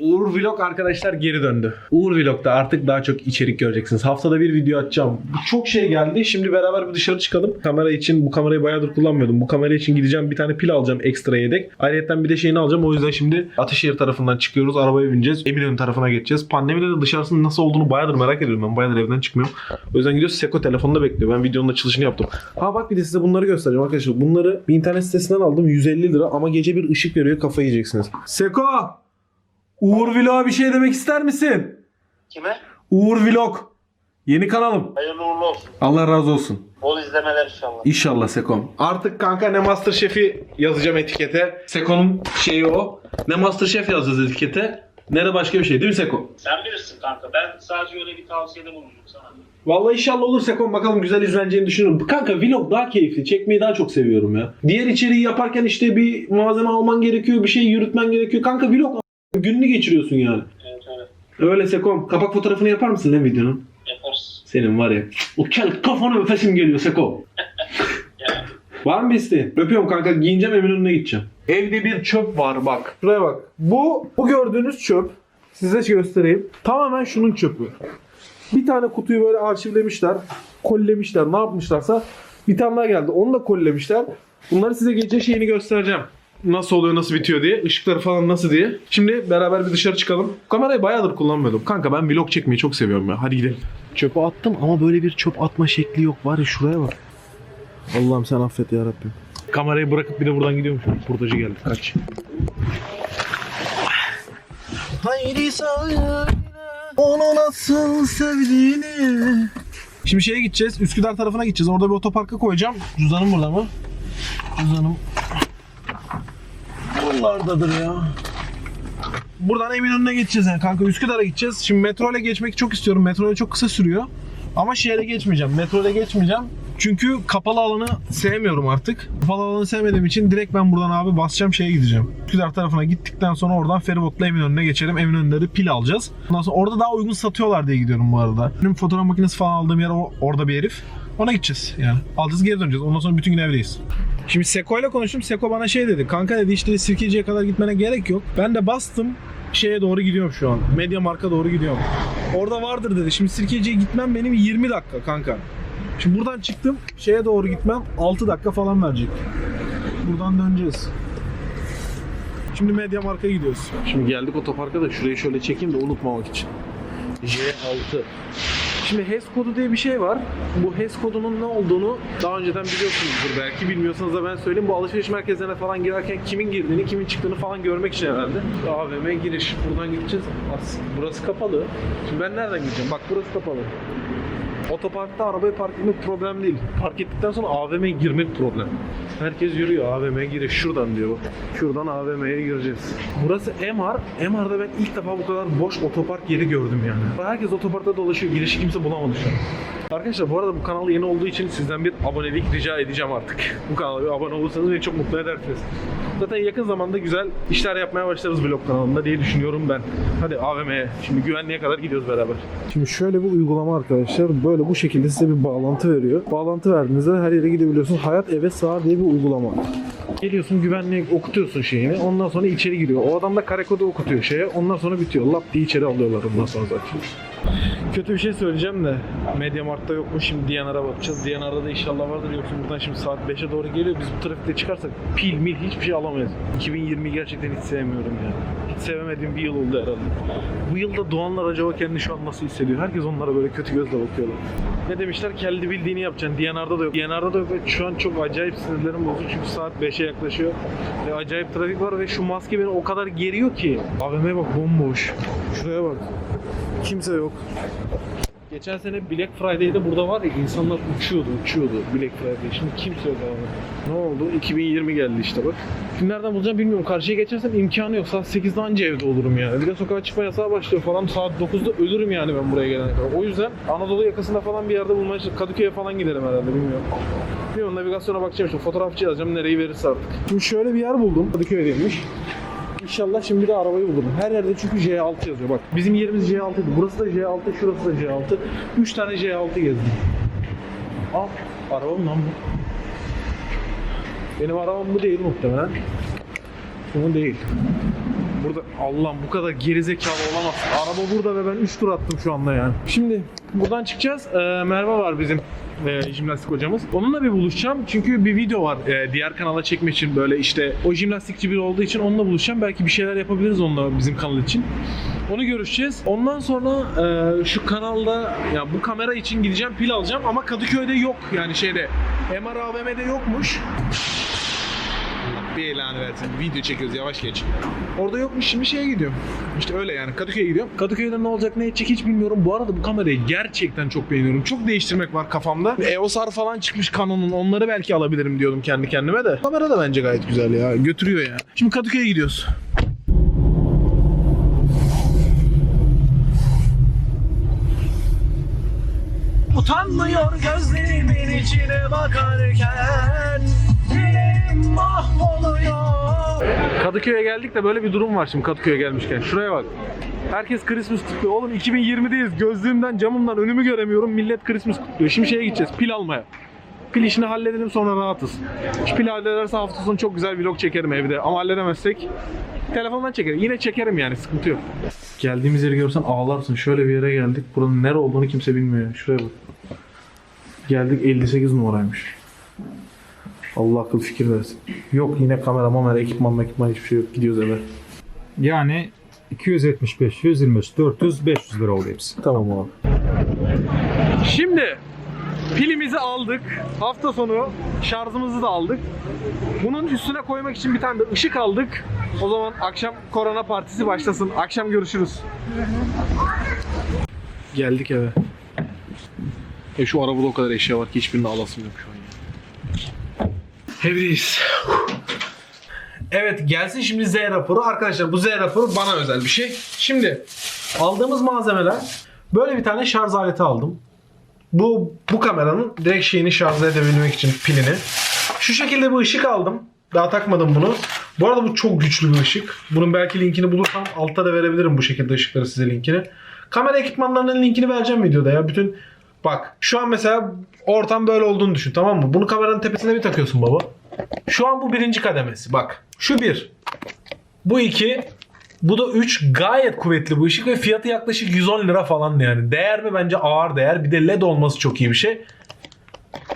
Uğur Vlog arkadaşlar geri döndü. Uğur Vlog'da artık daha çok içerik göreceksiniz. Haftada bir video atacağım. Çok şey geldi. Şimdi beraber bir dışarı çıkalım. Kamera için bu kamerayı bayağıdır kullanmıyordum. Bu kamera için gideceğim bir tane pil alacağım ekstra yedek. Ayrıca bir de şeyini alacağım. O yüzden şimdi Ataşehir tarafından çıkıyoruz. Arabaya bineceğiz. Eminönü tarafına geçeceğiz. Pandemide de dışarısının nasıl olduğunu bayağıdır merak ediyorum ben. Bayağıdır evden çıkmıyorum. O yüzden gidiyoruz. Seko telefonda bekliyor. Ben videonun açılışını yaptım. Ha bak bir de size bunları göstereceğim arkadaşlar. Bunları bir internet sitesinden aldım. 150 lira ama gece bir ışık veriyor. Kafayı yiyeceksiniz. Seko! Uğur Vlog'a bir şey demek ister misin? Kime? Uğur Vlog. Yeni kanalım. Hayırlı uğurlu olsun. Allah razı olsun. Bol izlemeler inşallah. İnşallah Sekom. Artık kanka ne Masterchef'i yazacağım etikete. Seko'nun şeyi o. Ne Masterchef yazacağız etikete. Ne de başka bir şey değil mi Seko? Sen bilirsin kanka. Ben sadece öyle bir tavsiyede bulundum sana. Vallahi inşallah olur Sekon bakalım güzel izleneceğini düşünüyorum. Kanka vlog daha keyifli. Çekmeyi daha çok seviyorum ya. Diğer içeriği yaparken işte bir malzeme alman gerekiyor. Bir şey yürütmen gerekiyor. Kanka vlog gününü geçiriyorsun yani. Evet öyle. Öyle Sekom. Kapak fotoğrafını yapar mısın lan videonun? Yaparız. Senin var ya. O kel kafana öpesim geliyor Seko. Var mı bir isteğin? Öpüyorum kanka giyineceğim evin önüne gideceğim. Evde bir çöp var bak. Şuraya bak. Bu, bu gördüğünüz çöp. Size göstereyim. Tamamen şunun çöpü. Bir tane kutuyu böyle arşivlemişler. Kollemişler. Ne yapmışlarsa. Bir tane daha geldi. Onu da kollemişler. Bunları size gece şeyini göstereceğim. Nasıl oluyor, nasıl bitiyor diye. Işıkları falan nasıl diye. Şimdi beraber bir dışarı çıkalım. Kamerayı bayağıdır kullanmıyordum. Kanka ben vlog çekmeyi çok seviyorum ya. Hadi gidelim. Çöpü attım ama böyle bir çöp atma şekli yok. Var ya şuraya bak. Allah'ım sen affet ya Rabbim. Kamerayı bırakıp bir de buradan gidiyormuşum. Hurdacı geldi. Kaç. Haydi söyle onu nasıl sevdiğini. Şimdi şeye gideceğiz. Üsküdar tarafına gideceğiz. Orada bir otoparka koyacağım. Cüzdanım burada mı? Cüzdanım. Buralardadır ya. Buradan Eminönü'ne geçeceğiz yani kanka. Üsküdar'a gideceğiz. Şimdi metro ile geçmek çok istiyorum. Metro çok kısa sürüyor. Ama şehre geçmeyeceğim. Metro ile geçmeyeceğim. Çünkü kapalı alanı sevmiyorum artık. Kapalı alanı sevmediğim için direkt ben buradan abi basacağım şeye gideceğim. Üsküdar tarafına gittikten sonra oradan feribotla Eminönü'ne geçelim. Eminönü'nde de pil alacağız. Ondan sonra orada daha uygun satıyorlar diye gidiyorum bu arada. Benim fotoğraf makinesi falan aldığım yer orada bir herif. Ona gideceğiz yani. Alacağız geri döneceğiz. Ondan sonra bütün gün evdeyiz. Şimdi Seko ile konuştum. Seko bana şey dedi. Kanka dedi işte Sirkeci'ye kadar gitmene gerek yok. Ben de bastım. Şeye doğru gidiyorum şu an. Medya marka doğru gidiyorum. Orada vardır dedi. Şimdi Sirkeci'ye gitmem benim 20 dakika kanka. Şimdi buradan çıktım. Şeye doğru gitmem 6 dakika falan verecek. Buradan döneceğiz. Şimdi Medya Mark'a gidiyoruz. Şimdi geldik otoparka da şurayı şöyle çekeyim de unutmamak için. J6. Şimdi HES kodu diye bir şey var. Bu HES kodunun ne olduğunu daha önceden biliyorsunuzdur belki. Bilmiyorsanız da ben söyleyeyim. Bu alışveriş merkezlerine falan girerken kimin girdiğini, kimin çıktığını falan görmek için herhalde. AVM giriş. Buradan gideceğiz. As burası kapalı. Şimdi ben nereden gideceğim? Bak burası kapalı. Otoparkta arabayı park etmek problem değil. Park ettikten sonra AVM'ye girmek problem. Herkes yürüyor AVM'ye giriş. Şuradan diyor. Şuradan AVM'ye gireceğiz. Burası MR. MR'da ben ilk defa bu kadar boş otopark yeri gördüm yani. Herkes otoparkta dolaşıyor. Girişi kimse bulamadı şu an. Arkadaşlar bu arada bu kanal yeni olduğu için sizden bir abonelik rica edeceğim artık. Bu kanala bir abone olursanız beni çok mutlu edersiniz. Zaten yakın zamanda güzel işler yapmaya başlarız vlog kanalında diye düşünüyorum ben. Hadi AVM'ye. Şimdi güvenliğe kadar gidiyoruz beraber. Şimdi şöyle bir uygulama arkadaşlar. Böyle bu şekilde size bir bağlantı veriyor. Bağlantı verdiğinizde her yere gidebiliyorsun. Hayat eve sığar diye bir uygulama. Geliyorsun güvenliğe okutuyorsun şeyini. Ondan sonra içeri giriyor. O adam da kare kodu okutuyor şeye. Ondan sonra bitiyor. Lap diye içeri alıyorlar ondan sonra zaten. Kötü bir şey söyleyeceğim de Mediamarkt'ta yokmuş şimdi Diyanar'a bakacağız. Diyanar'da da inşallah vardır yoksa buradan şimdi saat 5'e doğru geliyor. Biz bu trafikte çıkarsak pil mil hiçbir şey alamayız. 2020 gerçekten hiç sevmiyorum yani. Hiç sevemediğim bir yıl oldu herhalde. Bu yılda doğanlar acaba kendini şu an nasıl hissediyor? Herkes onlara böyle kötü gözle bakıyorlar. Ne demişler? Kendi bildiğini yapacaksın. Diyanar'da da yok. Diyanar'da da yok ve şu an çok acayip sinirlerim bozuk çünkü saat 5'e yaklaşıyor. Ve acayip trafik var ve şu maske beni o kadar geriyor ki. AVM'ye bak bomboş. Şuraya bak. Kimse yok. Geçen sene Black Friday'de burada var ya insanlar uçuyordu uçuyordu Black Friday. Şimdi kimse yok abi. Ne oldu? 2020 geldi işte bak. Şimdi nereden bulacağım bilmiyorum. Karşıya geçersem imkanı yok. Saat 8'de anca evde olurum yani. Bir de sokağa çıkma yasağı başlıyor falan. Saat 9'da ölürüm yani ben buraya gelene kadar. O yüzden Anadolu yakasında falan bir yerde bulmaya. Kadıköy'e falan giderim herhalde bilmiyorum. Bilmiyorum navigasyona bakacağım işte. Fotoğrafçı yazacağım nereyi verirse artık. Şimdi şöyle bir yer buldum. Kadıköy'deymiş. İnşallah şimdi de arabayı bulurum. Her yerde çünkü J6 yazıyor. Bak bizim yerimiz J6 idi. Burası da J6, şurası da J6. 3 tane J6 gezdim. Al. Arabam lan bu. Benim arabam bu değil muhtemelen. Bu değil. Burada Allah'ım bu kadar gerizekalı olamaz. Araba burada ve ben 3 tur attım şu anda yani. Şimdi buradan çıkacağız. Ee, Merve var bizim e, jimnastik hocamız. Onunla bir buluşacağım. Çünkü bir video var e, diğer kanala çekmek için böyle işte o jimnastikçi biri olduğu için onunla buluşacağım. Belki bir şeyler yapabiliriz onunla bizim kanal için. Onu görüşeceğiz. Ondan sonra e, şu kanalda ya bu kamera için gideceğim pil alacağım ama Kadıköy'de yok yani şeyde MR AVM'de yokmuş. Bir ilanı versin. Video çekiyoruz yavaş geç. Orada yokmuş şimdi şeye gidiyorum. İşte öyle yani Kadıköy'e gidiyorum. Kadıköy'de ne olacak ne edecek hiç bilmiyorum. Bu arada bu kamerayı gerçekten çok beğeniyorum. Çok değiştirmek var kafamda. EOS R falan çıkmış Canon'un. Onları belki alabilirim diyordum kendi kendime de. Kamera da bence gayet güzel ya. Götürüyor ya. Şimdi Kadıköy'e gidiyoruz. Utanmıyor gözlerimin içine bakarken mahvoluyor Kadıköy'e geldik de böyle bir durum var şimdi Kadıköy'e gelmişken. Şuraya bak. Herkes Christmas kutluyor. Oğlum 2020'deyiz. Gözlüğümden, camımdan önümü göremiyorum. Millet Christmas kutluyor. Şimdi şeye gideceğiz. Pil almaya. Pil işini halledelim sonra rahatız. Şu pil hallederse hafta sonu çok güzel vlog çekerim evde. Ama halledemezsek telefondan çekerim. Yine çekerim yani sıkıntı yok. Geldiğimiz yeri görsen ağlarsın. Şöyle bir yere geldik. Buranın nere olduğunu kimse bilmiyor. Şuraya bak. Geldik 58 numaraymış. Allah akıl fikir versin. Yok yine kamera mamera ekipman ekipman hiçbir şey yok. Gidiyoruz eve. Yani 275, 125, 400, 500 lira oldu hepsi. Tamam abi. Şimdi pilimizi aldık. Hafta sonu şarjımızı da aldık. Bunun üstüne koymak için bir tane de ışık aldık. O zaman akşam korona partisi başlasın. Akşam görüşürüz. Geldik eve. E şu arabada o kadar eşya var ki hiçbirini alasım yok şu an. Evdeyiz. Evet gelsin şimdi Z raporu. Arkadaşlar bu Z raporu bana özel bir şey. Şimdi aldığımız malzemeler böyle bir tane şarj aleti aldım. Bu bu kameranın direkt şeyini şarj edebilmek için pilini. Şu şekilde bir ışık aldım. Daha takmadım bunu. Bu arada bu çok güçlü bir ışık. Bunun belki linkini bulursam altta da verebilirim bu şekilde ışıkları size linkini. Kamera ekipmanlarının linkini vereceğim videoda ya. Bütün bak şu an mesela ortam böyle olduğunu düşün tamam mı? Bunu kameranın tepesine bir takıyorsun baba. Şu an bu birinci kademesi. Bak. Şu bir. Bu iki. Bu da 3 gayet kuvvetli bu ışık ve fiyatı yaklaşık 110 lira falan yani. Değer mi bence ağır değer. Bir de led olması çok iyi bir şey.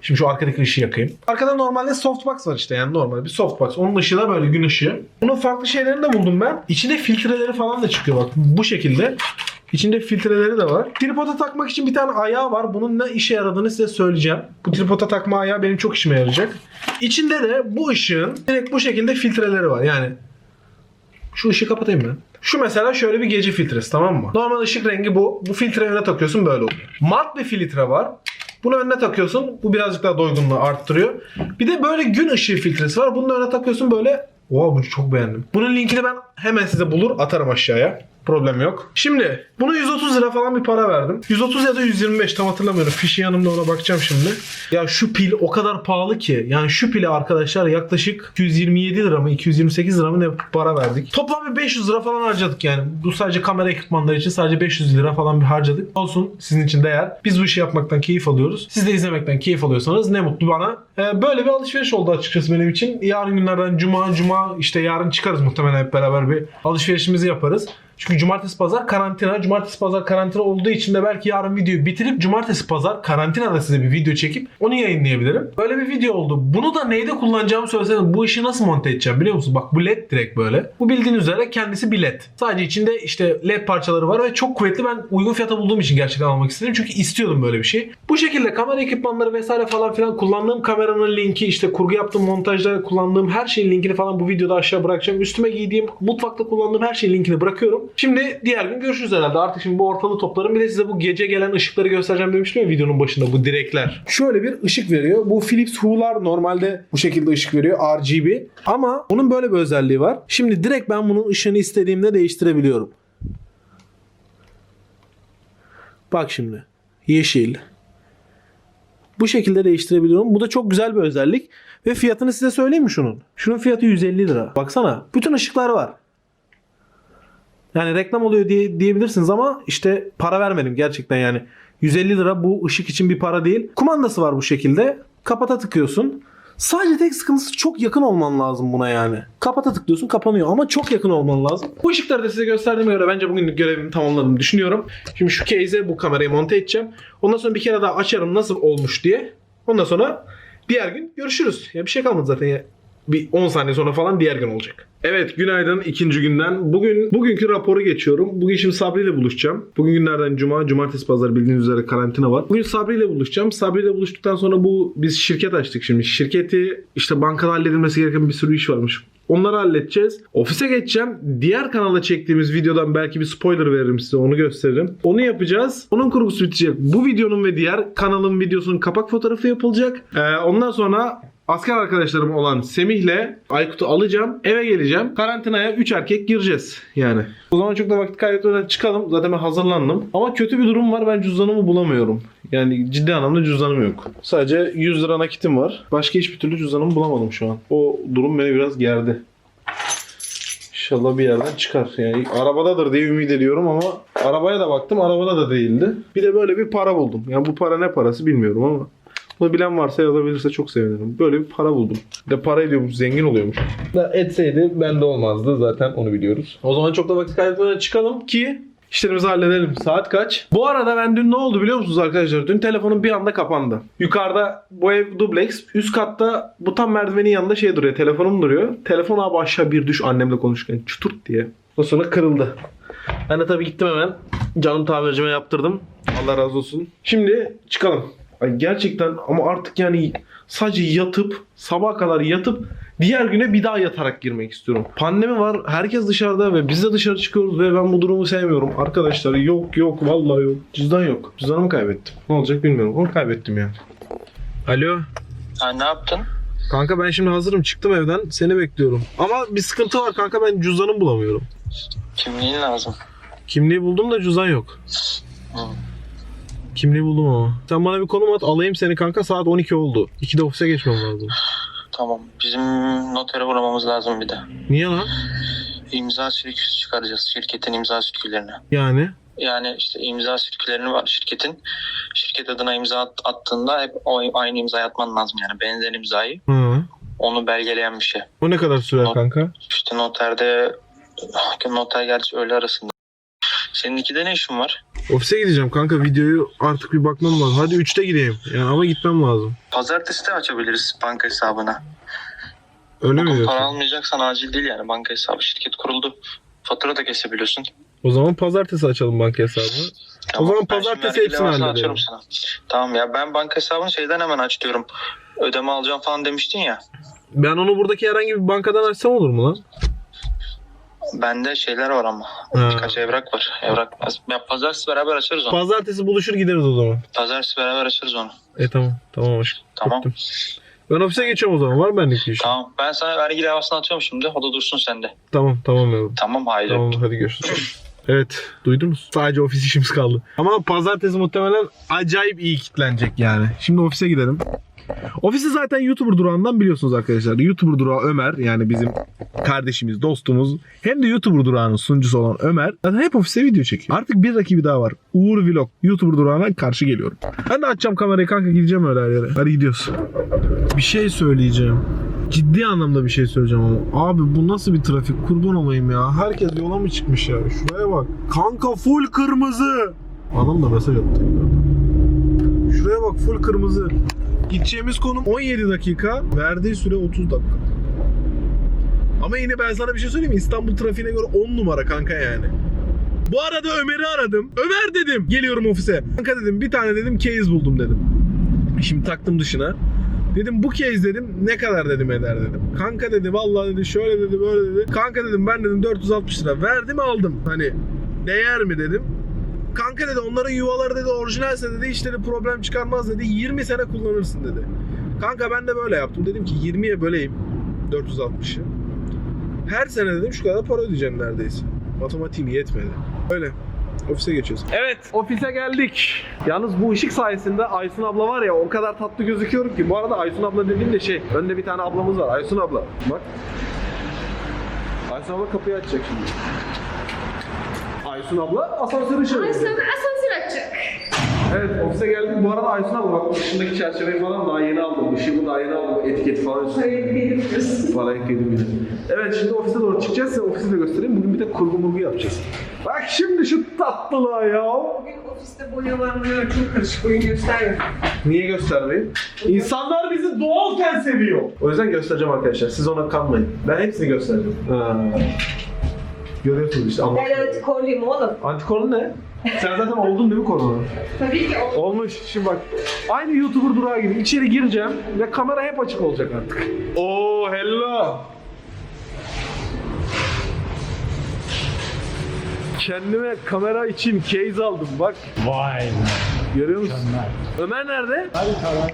Şimdi şu arkadaki ışığı yakayım. Arkada normalde softbox var işte yani normal bir softbox. Onun ışığı da böyle gün ışığı. Bunun farklı şeylerini de buldum ben. İçinde filtreleri falan da çıkıyor bak bu şekilde. İçinde filtreleri de var. Tripoda takmak için bir tane ayağı var. Bunun ne işe yaradığını size söyleyeceğim. Bu tripoda takma ayağı benim çok işime yarayacak. İçinde de bu ışığın direkt bu şekilde filtreleri var. Yani şu ışığı kapatayım ben. Şu mesela şöyle bir gece filtresi tamam mı? Normal ışık rengi bu. Bu filtreyi önüne takıyorsun böyle oluyor. Mat bir filtre var. Bunu önüne takıyorsun. Bu birazcık daha doygunluğu arttırıyor. Bir de böyle gün ışığı filtresi var. Bunu öne takıyorsun böyle. Oha bunu çok beğendim. Bunun linkini ben hemen size bulur atarım aşağıya. Problem yok. Şimdi bunu 130 lira falan bir para verdim. 130 ya da 125 tam hatırlamıyorum. Fişi yanımda ona bakacağım şimdi. Ya şu pil o kadar pahalı ki. Yani şu pile arkadaşlar yaklaşık 227 lira mı 228 lira mı ne para verdik. Toplam bir 500 lira falan harcadık yani. Bu sadece kamera ekipmanları için sadece 500 lira falan bir harcadık. Olsun sizin için değer. Biz bu işi yapmaktan keyif alıyoruz. Siz de izlemekten keyif alıyorsanız ne mutlu bana. Ee, böyle bir alışveriş oldu açıkçası benim için. Yarın günlerden cuma cuma işte yarın çıkarız muhtemelen hep beraber bir alışverişimizi yaparız. Çünkü cumartesi pazar karantina. Cumartesi pazar karantina olduğu için de belki yarın videoyu bitirip cumartesi pazar karantinada size bir video çekip onu yayınlayabilirim. Böyle bir video oldu. Bunu da neyde kullanacağımı söyleseniz bu ışığı nasıl monte edeceğim biliyor musun? Bak bu led direkt böyle. Bu bildiğin üzere kendisi bir led. Sadece içinde işte led parçaları var ve çok kuvvetli. Ben uygun fiyata bulduğum için gerçekten almak istedim. Çünkü istiyordum böyle bir şey. Bu şekilde kamera ekipmanları vesaire falan filan kullandığım kameranın linki işte kurgu yaptığım montajda kullandığım her şeyin linkini falan bu videoda aşağı bırakacağım. Üstüme giydiğim mutfakta kullandığım her şeyin linkini bırakıyorum. Şimdi diğer gün görüşürüz herhalde. Artık şimdi bu ortalığı toplarım. Bir de size bu gece gelen ışıkları göstereceğim demiştim ya videonun başında bu direkler. Şöyle bir ışık veriyor. Bu Philips Hue'lar normalde bu şekilde ışık veriyor. RGB. Ama bunun böyle bir özelliği var. Şimdi direkt ben bunun ışığını istediğimde değiştirebiliyorum. Bak şimdi. Yeşil. Bu şekilde değiştirebiliyorum. Bu da çok güzel bir özellik. Ve fiyatını size söyleyeyim mi şunun? Şunun fiyatı 150 lira. Baksana. Bütün ışıklar var. Yani reklam oluyor diye diyebilirsiniz ama işte para vermedim gerçekten yani. 150 lira bu ışık için bir para değil. Kumandası var bu şekilde. Kapata tıkıyorsun. Sadece tek sıkıntısı çok yakın olman lazım buna yani. Kapata tıklıyorsun kapanıyor ama çok yakın olman lazım. Bu ışıkları da size gösterdiğime göre bence bugünlük görevimi tamamladım düşünüyorum. Şimdi şu case'e bu kamerayı monte edeceğim. Ondan sonra bir kere daha açarım nasıl olmuş diye. Ondan sonra diğer gün görüşürüz. Ya bir şey kalmadı zaten ya. Bir 10 saniye sonra falan diğer gün olacak. Evet günaydın ikinci günden. Bugün bugünkü raporu geçiyorum. Bugün şimdi Sabri ile buluşacağım. Bugün günlerden cuma, cumartesi, pazar bildiğiniz üzere karantina var. Bugün Sabri ile buluşacağım. Sabri ile buluştuktan sonra bu biz şirket açtık şimdi. Şirketi işte bankada halledilmesi gereken bir sürü iş varmış. Onları halledeceğiz. Ofise geçeceğim. Diğer kanalda çektiğimiz videodan belki bir spoiler veririm size. Onu gösteririm. Onu yapacağız. Onun kurgusu bitecek. Bu videonun ve diğer kanalın videosunun kapak fotoğrafı yapılacak. Ee, ondan sonra asker arkadaşlarım olan Semih'le Aykut'u alacağım. Eve geleceğim. Karantinaya 3 erkek gireceğiz yani. O zaman çok da vakit kaybetmeden çıkalım. Zaten ben hazırlandım. Ama kötü bir durum var. Ben cüzdanımı bulamıyorum. Yani ciddi anlamda cüzdanım yok. Sadece 100 lira nakitim var. Başka hiçbir türlü cüzdanımı bulamadım şu an. O durum beni biraz gerdi. İnşallah bir yerden çıkar. Yani arabadadır diye ümit ediyorum ama arabaya da baktım arabada da değildi. Bir de böyle bir para buldum. Yani bu para ne parası bilmiyorum ama bunu bilen varsa yazabilirse çok sevinirim. Böyle bir para buldum. Bir de para ediyormuş, zengin oluyormuş. Da etseydi bende olmazdı zaten onu biliyoruz. O zaman çok da vakit kaybetmeden çıkalım ki işlerimizi halledelim. Saat kaç? Bu arada ben dün ne oldu biliyor musunuz arkadaşlar? Dün telefonum bir anda kapandı. Yukarıda bu ev dubleks. Üst katta bu tam merdivenin yanında şey duruyor. Telefonum duruyor. Telefon abi aşağı bir düş annemle konuşurken çuturt diye. O sonra kırıldı. Ben de tabii gittim hemen. Canım tamircime yaptırdım. Allah razı olsun. Şimdi çıkalım. Ay gerçekten ama artık yani sadece yatıp sabaha kadar yatıp diğer güne bir daha yatarak girmek istiyorum. Pandemi var. Herkes dışarıda ve biz de dışarı çıkıyoruz ve ben bu durumu sevmiyorum. Arkadaşlar yok yok vallahi yok. Cüzdan yok. Cüzdanımı kaybettim. Ne olacak bilmiyorum. Onu kaybettim yani. Alo. Ha ne yaptın? Kanka ben şimdi hazırım. Çıktım evden. Seni bekliyorum. Ama bir sıkıntı var kanka. Ben cüzdanımı bulamıyorum. Kimliğin lazım. Kimliği buldum da cüzdan yok. Hı. Kimliği buldum ama. Sen bana bir konum at alayım seni kanka saat 12 oldu. 2'de ofise geçmem lazım. Tamam. Bizim notere uğramamız lazım bir de. Niye lan? İmza sirküsü çıkaracağız. Şirketin imza sirkülerini. Yani? Yani işte imza sirkülerini var şirketin. Şirket adına imza at- attığında hep o aynı imzayı atman lazım yani benzer imzayı. Hı. Onu belgeleyen bir şey. O ne kadar sürer Not- kanka? İşte noterde noter gerçi öğle arasında. Senin ikide ne işin var? Ofise gideceğim kanka videoyu artık bir bakmam lazım. Hadi 3'te gideyim. Yani ama gitmem lazım. Pazartesi de açabiliriz banka hesabına. Öyle mi Para diyorsun? almayacaksan acil değil yani banka hesabı. Şirket kuruldu. Fatura da kesebiliyorsun. O zaman pazartesi açalım banka hesabını. Tamam, zaman ben pazartesi şimdi hepsini açarım sana. Tamam ya ben banka hesabını şeyden hemen aç diyorum. Ödeme alacağım falan demiştin ya. Ben onu buradaki herhangi bir bankadan açsam olur mu lan? Bende şeyler var ama. Ha. Birkaç evrak var. Evrak. Ya pazartesi beraber açarız onu. Pazartesi buluşur gideriz o zaman. Pazartesi beraber açarız onu. E tamam. Tamam aşkım. Tamam. Öptüm. Ben ofise geçiyorum o zaman. Var mı benlik bir iş? Tamam. Ben sana vergi levhasını atıyorum şimdi. O da dursun sende. Tamam tamam yavrum. Tamam haydi. Tamam hadi görüşürüz. Evet duydunuz. Sadece ofis işimiz kaldı. Ama pazartesi muhtemelen acayip iyi kitlenecek yani. Şimdi ofise gidelim. Ofisi zaten YouTuber durağından biliyorsunuz arkadaşlar. YouTuber durağı Ömer yani bizim kardeşimiz, dostumuz. Hem de YouTuber durağının sunucusu olan Ömer. Zaten hep ofiste video çekiyor. Artık bir rakibi daha var. Uğur Vlog. YouTuber durağına karşı geliyorum. Ben de açacağım kamerayı kanka gideceğim öyle yere. Hadi gidiyoruz. Bir şey söyleyeceğim. Ciddi anlamda bir şey söyleyeceğim ama. Abi bu nasıl bir trafik? Kurban olayım ya. Herkes yola mı çıkmış ya? Şuraya bak. Kanka full kırmızı. Adam da mesaj attı. Şuraya bak full kırmızı. Gideceğimiz konum 17 dakika. Verdiği süre 30 dakika. Ama yine ben sana bir şey söyleyeyim mi? İstanbul trafiğine göre 10 numara kanka yani. Bu arada Ömer'i aradım. Ömer dedim. Geliyorum ofise. Kanka dedim bir tane dedim case buldum dedim. Şimdi taktım dışına. Dedim bu case dedim ne kadar dedim eder dedim. Kanka dedi vallahi dedi şöyle dedi böyle dedi. Kanka dedim ben dedim 460 lira verdim aldım. Hani değer mi dedim. Kanka dedi onların yuvaları dedi orijinalse dedi hiç dedi problem çıkarmaz dedi. 20 sene kullanırsın dedi. Kanka ben de böyle yaptım. Dedim ki 20'ye böleyim 460'ı. Her sene dedim şu kadar para ödeyeceğim neredeyse. Matematiğim yetmedi. Öyle. Ofise geçiyoruz. Evet, ofise geldik. Yalnız bu ışık sayesinde Aysun abla var ya o kadar tatlı gözüküyorum ki. Bu arada Aysun abla dediğim de şey, önde bir tane ablamız var. Aysun abla. Bak. Aysun abla kapıyı açacak şimdi. Aysun abla asansör ışığı. Ay sana asansör açık. Evet ofise geldik. Bu arada Aysun abla bak dışındaki çerçeveyi falan daha yeni aldım. Işığımı daha yeni aldım. Etiketi falan üstüne. Parayı verebiliriz. Para ekledim yine. Evet şimdi ofise doğru çıkacağız. Size ofisi de göstereyim. Bugün bir de kurgu murgu yapacağız. Bak şimdi şu tatlılığa ya. Bugün ofiste boyalanmıyor. Çok karışık. Bugün göstermiyor. Niye göstermeyeyim? İnsanlar bizi doğalken seviyor. O yüzden göstereceğim arkadaşlar. Siz ona kanmayın. Ben hepsini göstereceğim. Ha. Görüyorsunuz işte ama. Ben antikorluyum oğlum. Antikorun ne? Sen zaten oldun değil mi korona? Tabii ki o. Olmuş. Şimdi bak. Aynı YouTuber durağı gibi içeri gireceğim ve kamera hep açık olacak artık. Oo hello. Kendime kamera için case aldım bak. Vay be. Görüyor musun? Mükemmel. Ömer nerede? Hadi tamam.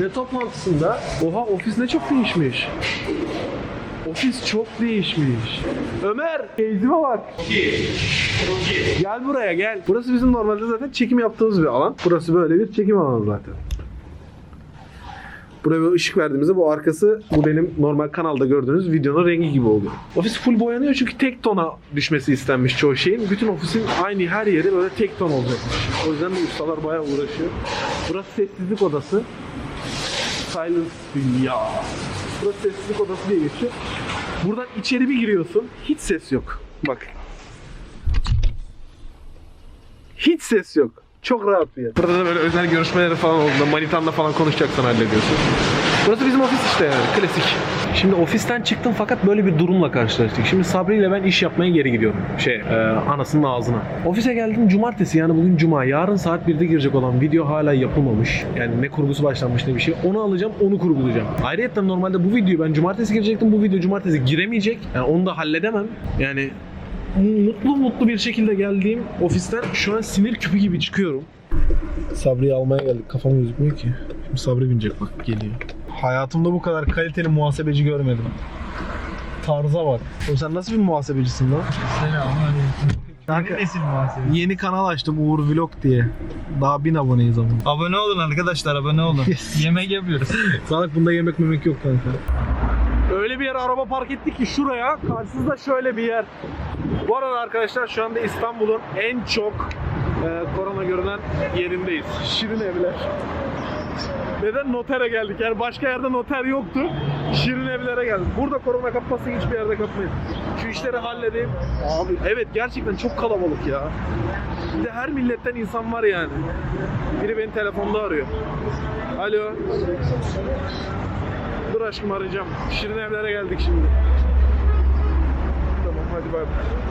Ne toplantısında? Oha ofis ne çok değişmiş. Ofis çok değişmiş. Ömer, keyfime bak. Gel buraya gel. Burası bizim normalde zaten çekim yaptığımız bir alan. Burası böyle bir çekim alanı zaten. Buraya bir ışık verdiğimizde bu arkası bu benim normal kanalda gördüğünüz videonun rengi gibi oluyor. Ofis full boyanıyor çünkü tek tona düşmesi istenmiş çoğu şeyin. Bütün ofisin aynı her yeri böyle tek ton olacakmış. O yüzden de ustalar bayağı uğraşıyor. Burası sessizlik odası. Silence ya. Burası sessizlik odası diye geçiyor. Buradan içeri bir giriyorsun. Hiç ses yok. Bak. Hiç ses yok. Çok rahat bir yer. Burada da böyle özel görüşmeleri falan olduğunda manitanla falan konuşacaksan hallediyorsun. Burası bizim ofis işte yani klasik. Şimdi ofisten çıktım fakat böyle bir durumla karşılaştık. Şimdi Sabri ile ben iş yapmaya geri gidiyorum. Şey e, anasının ağzına. Ofise geldim cumartesi yani bugün cuma. Yarın saat 1'de girecek olan video hala yapılmamış. Yani ne kurgusu başlanmış ne bir şey. Onu alacağım onu kurgulayacağım. Ayrıca normalde bu videoyu ben cumartesi girecektim. Bu video cumartesi giremeyecek. Yani onu da halledemem. Yani mutlu mutlu bir şekilde geldiğim ofisten şu an sinir küpü gibi çıkıyorum. Sabri'yi almaya geldik. Kafam gözükmüyor ki. Şimdi Sabri binecek bak geliyor. Hayatımda bu kadar kaliteli muhasebeci görmedim. Tarza bak. Oğlum sen nasıl bir muhasebecisin lan? Kanka, Nesil muhasebe. yeni kanal açtım Uğur Vlog diye. Daha bin aboneyiz ama. Abone olun arkadaşlar abone olun. Yemek yapıyoruz. Salak bunda yemek memek yok kanka. Öyle bir yer araba park ettik ki şuraya, karşısında şöyle bir yer. Bu arada arkadaşlar şu anda İstanbul'un en çok e, korona görülen yerindeyiz. Şirin evler. Neden notere geldik? Yani başka yerde noter yoktu. Şirin evlere geldik. Burada korona kapmazsa hiçbir yerde kapmayın. Şu işleri halledeyim. Abi evet gerçekten çok kalabalık ya. Bir de her milletten insan var yani. Biri beni telefonda arıyor. Alo. Dur aşkım arayacağım. Şirin evlere geldik şimdi. Tamam hadi bay bay.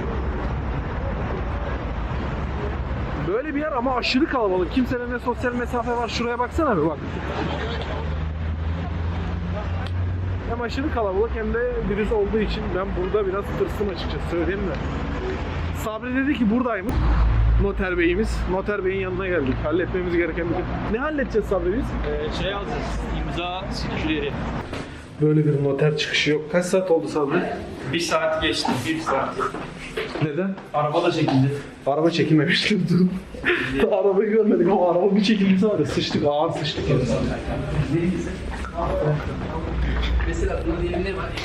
Böyle bir yer ama aşırı kalabalık. Kimsenin ne sosyal mesafe var. Şuraya baksana bir bak. Hem aşırı kalabalık hem de virüs olduğu için ben burada biraz tırsım açıkçası söyleyeyim mi? Sabri dedi ki buradaymış. Noter beyimiz. Noter beyin yanına geldik. Halletmemiz gereken bir şey. Ne halledeceğiz Sabri biz? Ee, şey alacağız. İmza sirküleri. Böyle bir noter çıkışı yok. Kaç saat oldu Sabri? Bir saat geçti. Bir saat. Neden? Araba da çekildi. Araba çekilmemişti. Arabayı görmedik ama araba bir çekildiyse var ya sıçtık ağır sıçtık ya.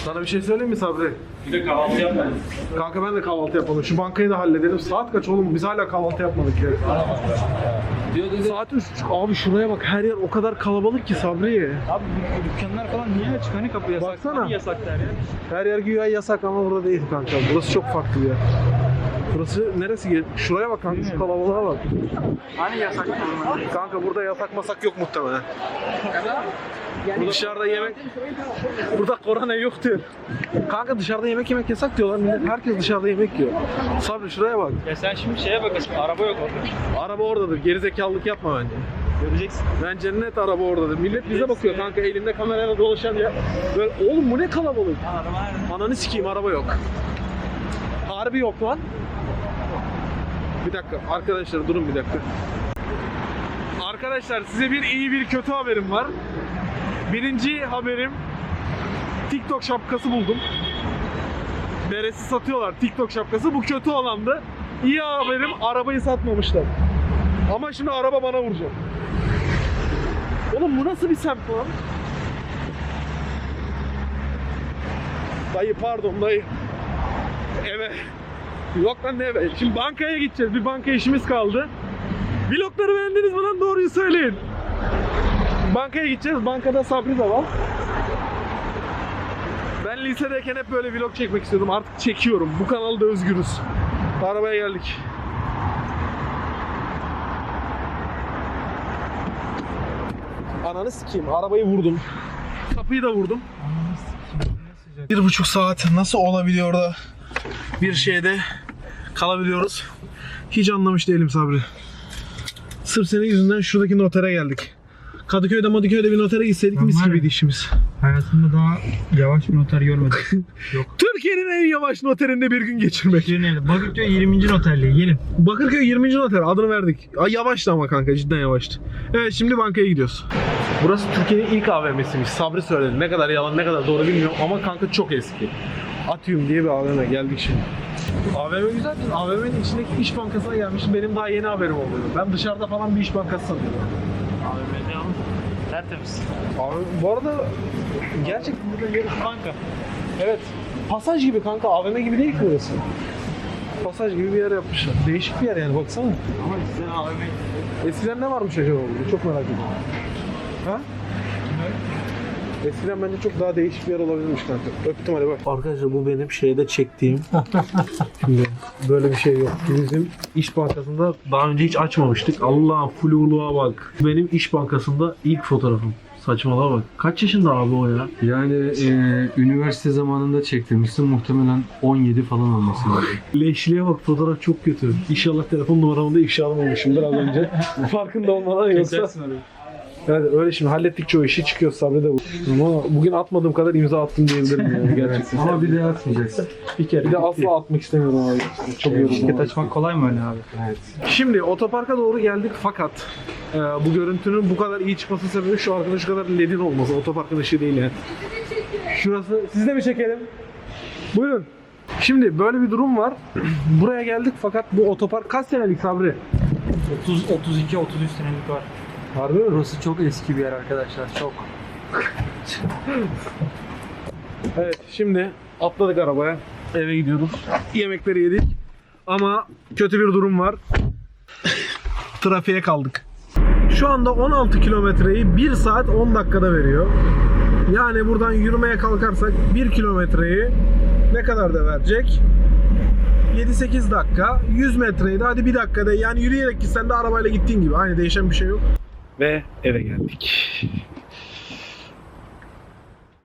Sana bir şey söyleyeyim mi Sabri? Bir de kahvaltı yapmadık. Kanka ben de kahvaltı yapalım. Şu bankayı da halledelim. Saat kaç oğlum? Biz hala kahvaltı yapmadık ya. Saat 3. Abi şuraya bak her yer o kadar kalabalık ki Sabri. Abi bu dükkanlar falan niye açık? Hani kapı yasak? Baksana. Hani yasak der ya. Her yer güya yasak ama burada değil kanka. Burası çok farklı yer. Burası neresi? Şuraya bak kanka şu kalabalığa bak. Hani yasak? Kanka burada yasak masak yok muhtemelen. Burada dışarıda yemek... Burada korona yok diyor. Kanka dışarıda yemek yemek yasak diyorlar. Millet herkes dışarıda yemek yiyor. Sabri şuraya bak. Ya sen şimdi şeye bakasın. Araba yok orada. Araba oradadır. Gerizekalılık yapma bence. Göreceksin. Bence net araba oradadır. Millet bize bakıyor kanka elinde kamerayla dolaşan ya. Böyle oğlum bu ne kalabalık. Ananı sikeyim araba yok. Harbi yok lan. Bir dakika arkadaşlar durun bir dakika. Arkadaşlar size bir iyi bir kötü haberim var. Birinci haberim TikTok şapkası buldum. Beresi satıyorlar TikTok şapkası. Bu kötü olandı. İyi haberim arabayı satmamışlar. Ama şimdi araba bana vuracak. Oğlum bu nasıl bir semt lan? Dayı pardon dayı. Eve. Yok lan ne eve. Şimdi bankaya gideceğiz. Bir banka işimiz kaldı. Vlogları beğendiniz mi lan doğruyu söyleyin. Bankaya gideceğiz. Bankada Sabri de var. Ben lisedeyken hep böyle vlog çekmek istiyordum. Artık çekiyorum. Bu kanalda özgürüz. Arabaya geldik. Ananı sikeyim. Arabayı vurdum. Kapıyı da vurdum. Bir buçuk saat nasıl olabiliyor da bir şeyde kalabiliyoruz. Hiç anlamış değilim Sabri. Sırf senin yüzünden şuradaki notere geldik. Kadıköy'de Madıköy'de bir notere gitseydik mis gibiydi işimiz. Hayatımda daha yavaş bir noter görmedim. Türkiye'nin en yavaş noterinde bir gün geçirmek. Yürüyelim. Bakırköy 20. noterliği. Gelin. Bakırköy 20. noter adını verdik. Ay yavaştı ama kanka cidden yavaştı. Evet şimdi bankaya gidiyoruz. Burası Türkiye'nin ilk AVM'siymiş. Sabri söyledi. Ne kadar yalan ne kadar doğru bilmiyorum ama kanka çok eski. Atyum diye bir AVM geldik şimdi. AVM güzel. AVM'nin içindeki iş bankasına gelmişim. Benim daha yeni haberim oldu. Ben dışarıda falan bir iş bankası sanıyordum. AVM ne ama? Tertemiz. Abi bu arada gerçekten burada yarısı banka. Evet. Pasaj gibi kanka. AVM gibi değil ki burası. Pasaj gibi bir yer yapmışlar. Değişik bir yer yani baksana. Ama güzel AVM. Eskiden ne varmış acaba burada? Çok merak ediyorum. Ha? Eskiden bence çok daha değişik bir yer olabilirmiş kanka. Öptüm hadi bak. Arkadaşlar bu benim şeyde çektiğim. Şimdi böyle bir şey yok. Bizim iş bankasında daha önce hiç açmamıştık. Allah'ım fluluğa bak. Benim iş bankasında ilk fotoğrafım. Saçmalığa bak. Kaç yaşında abi o ya? Yani e, üniversite zamanında çektirmişsin muhtemelen 17 falan olması lazım. Leşliğe bak fotoğraf çok kötü. İnşallah telefon numaramı da ifşa almamışımdır az önce. Farkında olmadan yoksa. Evet öyle şimdi hallettikçe o işi çıkıyor Sabri de bu. Ama bugün atmadığım kadar imza attım diyebilirim yani gerçekten. Ama bir daha atmayacaksın. bir kere. Bir de asla atmak istemiyorum abi. Çok yoruldum. Şirket abi. açmak kolay mı öyle abi? Şimdi otoparka doğru geldik fakat e, bu görüntünün bu kadar iyi çıkması sebebi şu arkada şu kadar ledin olması. Otoparkın ışığı değil yani. Şurası. Siz de mi çekelim? Buyurun. Şimdi böyle bir durum var. Buraya geldik fakat bu otopark kaç senelik Sabri? 30 32 33 senelik var. Harbi mi? Burası çok eski bir yer arkadaşlar. Çok. Evet şimdi atladık arabaya. Eve gidiyoruz. Yemekleri yedik. Ama kötü bir durum var. Trafiğe kaldık. Şu anda 16 kilometreyi 1 saat 10 dakikada veriyor. Yani buradan yürümeye kalkarsak 1 kilometreyi ne kadar da verecek? 7-8 dakika. 100 metreyi de hadi 1 dakikada yani yürüyerek gitsen de arabayla gittiğin gibi. Aynı değişen bir şey yok. Ve eve geldik.